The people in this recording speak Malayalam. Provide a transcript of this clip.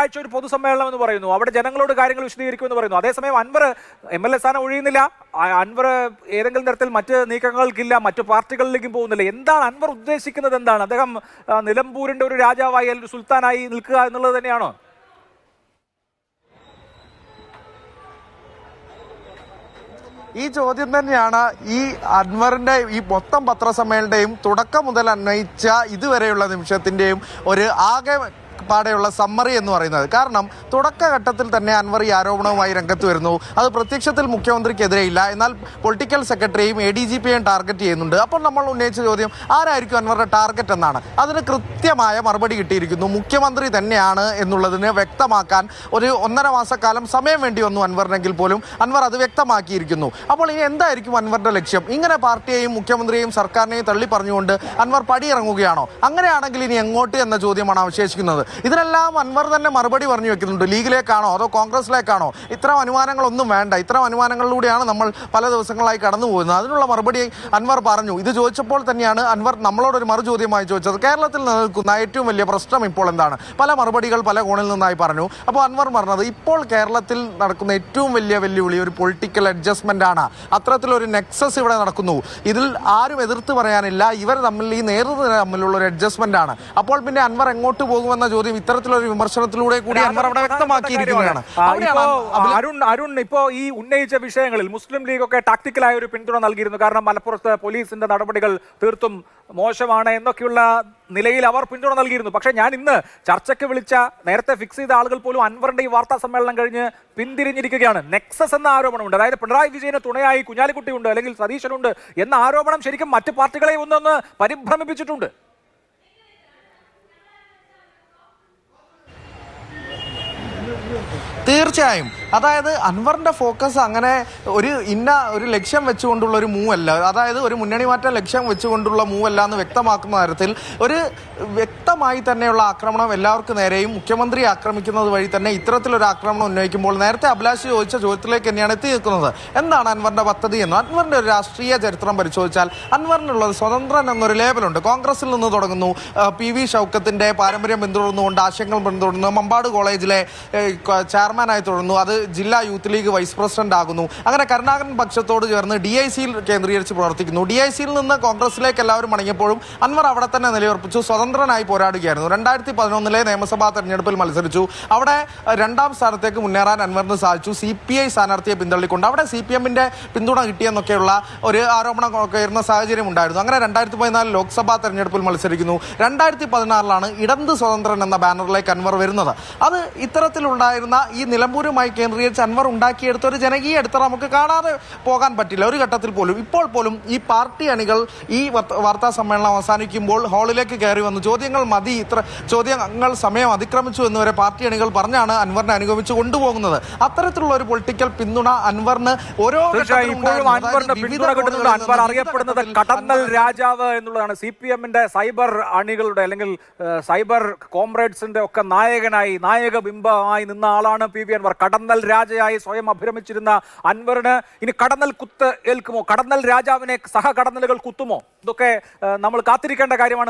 ഞായറാഴ്ച ഒരു പൊതുസമ്മേളനം എന്ന് പറയുന്നു. അവിടെ ജനങ്ങളോട് കാര്യങ്ങൾ വിശദീകരിക്കുമെന്ന് പറയുന്നു. അതേസമയം അൻവർ എം എൽ എ സ്ഥാനം ഒഴിയുന്നില്ല. അൻവർ ഏതെങ്കിലും തരത്തിൽ മറ്റ് നീക്കങ്ങൾക്കില്ല മറ്റു പാർട്ടികളിലേക്കും പോകുന്നില്ല. എന്താണ് അൻവർ ഉദ്ദേശിക്കുന്നത് എന്താണ്? അദ്ദേഹം നിലമ്പൂരിന്റെ ഒരു രാജാവായി അല്ലെങ്കിൽ സുൽത്താനായി നിൽക്കുക എന്നുള്ളത് തന്നെയാണോ? ഈ ചോദ്യം തന്നെയാണ് ഈ അൻവറിന്റെ ഈ മൊത്തം പത്രസമ്മേളനയുടെയും തുടക്കം മുതൽ അന്വയിച്ച ഇതുവരെയുള്ള നിമിഷത്തിന്റെയും ഒരു ആകെ പാടെയുള്ള സമ്മറി എന്ന് പറയുന്നത്. കാരണം തുടക്കഘട്ടത്തിൽ തന്നെ അൻവർ ഈ ആരോപണവുമായി രംഗത്ത് വരുന്നു. അത് പ്രത്യക്ഷത്തിൽ മുഖ്യമന്ത്രിക്കെതിരെയില്ല എന്നാൽ പൊളിറ്റിക്കൽ സെക്രട്ടറിയും എ ഡി ജി പിയെയും ടാർഗറ്റ് ചെയ്യുന്നുണ്ട്. അപ്പോൾ നമ്മൾ ഉന്നയിച്ച ചോദ്യം ആരായിരിക്കും അൻവറുടെ ടാർഗറ്റ് എന്നാണ്. അതിന് കൃത്യമായ മറുപടി കിട്ടിയിരിക്കുന്നു. മുഖ്യമന്ത്രി തന്നെയാണ് എന്നുള്ളതിന് വ്യക്തമാക്കാൻ ഒരു ഒന്നര മാസക്കാലം സമയം വേണ്ടി വന്നു അൻവറിനെങ്കിൽ പോലും. അൻവർ അത് വ്യക്തമാക്കിയിരിക്കുന്നു. അപ്പോൾ ഇനി എന്തായിരിക്കും അൻവറിന്റെ ലക്ഷ്യം? ഇങ്ങനെ പാർട്ടിയെയും മുഖ്യമന്ത്രിയെയും സർക്കാരിനെയും തള്ളി പറഞ്ഞുകൊണ്ട് അൻവർ പടിയിറങ്ങുകയാണോ? അങ്ങനെയാണെങ്കിൽ ഇനി എങ്ങോട്ട് എന്ന ചോദ്യമാണ് അവശേഷിക്കുന്നത്. ഇതിനെല്ലാം അൻവർ തന്നെ മറുപടി പറഞ്ഞു വെക്കുന്നുണ്ട്. ലീഗിലേക്കാണോ അതോ കോൺഗ്രസിലേക്കാണോ ഇത്തരം അനുമാനങ്ങളൊന്നും വേണ്ട. ഇത്തരം അനുമാനങ്ങളിലൂടെയാണ് നമ്മൾ പല ദിവസങ്ങളായി കടന്നു പോകുന്നത്. അതിനുള്ള മറുപടി അൻവർ പറഞ്ഞു. ഇത് ചോദിച്ചപ്പോൾ തന്നെയാണ് അൻവർ നമ്മളോടൊരു മറു ചോദ്യമായി ചോദിച്ചത്. കേരളത്തിൽ നിലനിൽക്കുന്ന ഏറ്റവും വലിയ പ്രശ്നം ഇപ്പോൾ എന്താണ്? പല മറുപടികൾ പല കോണിൽ നിന്നായി പറഞ്ഞു. അപ്പോൾ അൻവർ പറഞ്ഞത് ഇപ്പോൾ കേരളത്തിൽ നടക്കുന്ന ഏറ്റവും വലിയ വെല്ലുവിളി ഒരു പൊളിറ്റിക്കൽ അഡ്ജസ്റ്റ്മെന്റ് ആണ്. അത്തരത്തിലൊരു നെക്സസ് ഇവിടെ നടക്കുന്നു. ഇതിൽ ആരും എതിർത്ത് പറയാനില്ല. ഇവർ തമ്മിൽ ഈ നേതൃത്വം തമ്മിലുള്ള ഒരു അഡ്ജസ്റ്റ്മെന്റ് ആണ്. അപ്പോൾ പിന്നെ അൻവർ എങ്ങോട്ട് പോകുമെന്ന ചോദ്യം ഇത്തരത്തിലൊരു വിമർശനത്തിലൂടെ കൂടി അൻവർ അവിടെ വ്യക്തമാക്കിയിരിക്കുകയാണ്. അരുൺ അരുൺ ഇപ്പോ ഈ ഉന്നയിച്ച വിഷയങ്ങളിൽ മുസ്ലിം ലീഗ് ഒക്കെ ടാക്ടിക്കലായ ഒരു പിന്തുണ നൽകിയിരുന്നു. കാരണം മലപ്പുറത്ത് പോലീസിന്റെ നടപടികൾ തീർത്തും മോശമാണ് എന്നൊക്കെയുള്ള നിലയിൽ അവർ പിന്തുണ നൽകിയിരുന്നു. പക്ഷേ ഞാൻ ഇന്ന് ചർച്ചയ്ക്ക് വിളിച്ച നേരത്തെ ഫിക്സ് ചെയ്ത ആളുകൾ പോലും അൻവറിന്റെ ഈ വാർത്താ സമ്മേളനം കഴിഞ്ഞ് പിന്തിരിഞ്ഞിരിക്കുകയാണ്. നെക്സസ് എന്ന ആരോപണമുണ്ട്. അതായത് പിണറായി വിജയന് തുണയായി കുഞ്ഞാലിക്കുട്ടിയുണ്ട് അല്ലെങ്കിൽ സതീശനുണ്ട് എന്ന ആരോപണം ശരിക്കും മറ്റു പാർട്ടികളെ ഒന്നൊന്ന് പരിഭ്രമിപ്പിച്ചിട്ടുണ്ട്. തീർച്ചയായും അതായത് അൻവറിന്റെ ഫോക്കസ് അങ്ങനെ ഒരു ഇന്ന ഒരു ലക്ഷ്യം വെച്ചുകൊണ്ടുള്ള ഒരു മൂവ് അല്ല അതായത് ഒരു മുന്നണി മാറ്റ ലക്ഷ്യം വെച്ചുകൊണ്ടുള്ള മൂവ് അല്ല എന്ന് വ്യക്തമാക്കുന്ന തരത്തിൽ ഒരു വ്യക്തമായി തന്നെയുള്ള ആക്രമണം എല്ലാവർക്കും നേരെയും മുഖ്യമന്ത്രി ആക്രമിക്കുന്നത് വഴി തന്നെ ഇത്തരത്തിലൊരു ആക്രമണം ഉന്നയിക്കുമ്പോൾ നേരത്തെ അഭിലാഷ് ചോദിച്ച ചോദ്യത്തിലേക്ക് തന്നെയാണ് എത്തി നിൽക്കുന്നത് എന്താണ് അൻവറിന്റെ പദ്ധതി എന്ന്? അൻവറിന്റെ ഒരു രാഷ്ട്രീയ ചരിത്രം പരിശോധിച്ചാൽ അൻവറിനുള്ളത് സ്വതന്ത്രൻ എന്നൊരു ലേബലുണ്ട് കോൺഗ്രസിൽ നിന്ന് തുടങ്ങുന്നു. പി വി ഷൗക്കത്തിന്റെ പാരമ്പര്യം പിന്തുടർന്നുകൊണ്ട് ആശയങ്ങൾ പിന്തുടർന്നു. മമ്പാട് കോളേജിലെ ചെയർമാനായി തുടർന്നു. അത് ജില്ലാ യൂത്ത് ലീഗ് വൈസ് പ്രസിഡന്റ് ആകുന്നു. അങ്ങനെ കരുണാകരൻ പക്ഷത്തോട് ചേർന്ന് ഡി ഐ സിയിൽ കേന്ദ്രീകരിച്ച് പ്രവർത്തിക്കുന്നു. ഡി ഐ സിയിൽ നിന്ന് കോൺഗ്രസിലേക്ക് എല്ലാവരും മടങ്ങിയപ്പോഴും അൻവർ അവിടെ തന്നെ നിലയുറപ്പിച്ചു. സ്വതന്ത്രനായി പോരാടുകയായിരുന്നു. രണ്ടായിരത്തി പതിനൊന്നിലെ നിയമസഭാ തെരഞ്ഞെടുപ്പിൽ മത്സരിച്ചു. അവിടെ രണ്ടാം സ്ഥാനത്തേക്ക് മുന്നേറാൻ അൻവറിന് സാധിച്ചു. സി പി ഐ സ്ഥാനാർത്ഥിയെ പിന്തള്ളിക്കൊണ്ട് അവിടെ സി പി എമ്മിന്റെ പിന്തുണ കിട്ടിയെന്നൊക്കെയുള്ള ഒരു ആരോപണം ഉയർന്ന സാഹചര്യം ഉണ്ടായിരുന്നു. അങ്ങനെ രണ്ടായിരത്തി പതിനാല് ലോക്സഭാ തെരഞ്ഞെടുപ്പിൽ മത്സരിക്കുന്നു. രണ്ടായിരത്തി പതിനാറിലാണ് ഇടന്ത് സ്വതന്ത്രൻ എന്ന ബാനറിലേക്ക് അൻവർ വരുന്നത്. അത് ഇത്തരത്തിലുണ്ടായിരുന്ന ഈ നിലമ്പൂരുമായി കേന്ദ്രീകരിച്ച് അൻവർ ഉണ്ടാക്കിയെടുത്ത ഒരു ജനകീയ അടിത്തറ നമുക്ക് കാണാതെ പോകാൻ പറ്റില്ല. ഒരു ഘട്ടത്തിൽ പോലും. ഇപ്പോൾ പോലും ഈ പാർട്ടി അണികൾ ഈ വാർത്താ സമ്മേളനം അവസാനിക്കുമ്പോൾ ഹാളിലേക്ക് കയറി വന്നു ചോദ്യങ്ങൾ മതി ഇത്ര ചോദ്യങ്ങൾ സമയം അതിക്രമിച്ചു എന്ന് വരെ പാർട്ടി അണികൾ പറഞ്ഞാണ് അൻവറിനെ അനുഗമിച്ച് കൊണ്ടുപോകുന്നത്. അത്തരത്തിലുള്ള ഒരു പൊളിറ്റിക്കൽ പിന്തുണ അൻവറിന് ഓരോ അറിയപ്പെടുന്നത് കടന്നൽ രാജാവ് എന്നുള്ളതാണ്. സി പി എമ്മിന്റെ സൈബർ അണികളുടെ അല്ലെങ്കിൽ സൈബർ കോംറേഡ്സിന്റെ ഒക്കെ നായകനായി നായക ബിംബമായി നിന്ന ആളാണ് പി വി അൻവർ. കടന്നൽ രാജയായി സ്വയം അഭിരമിച്ചിരുന്ന അൻവറിന് ഇനി കടന്നൽ കുത്ത് ഏൽക്കുമോ? കടന്നൽ രാജാവിനെ സഹ കടന്നലുകൾ കുത്തുമോ? ഇതൊക്കെ നമ്മൾ കാത്തിരിക്കേണ്ട കാര്യമാണ്.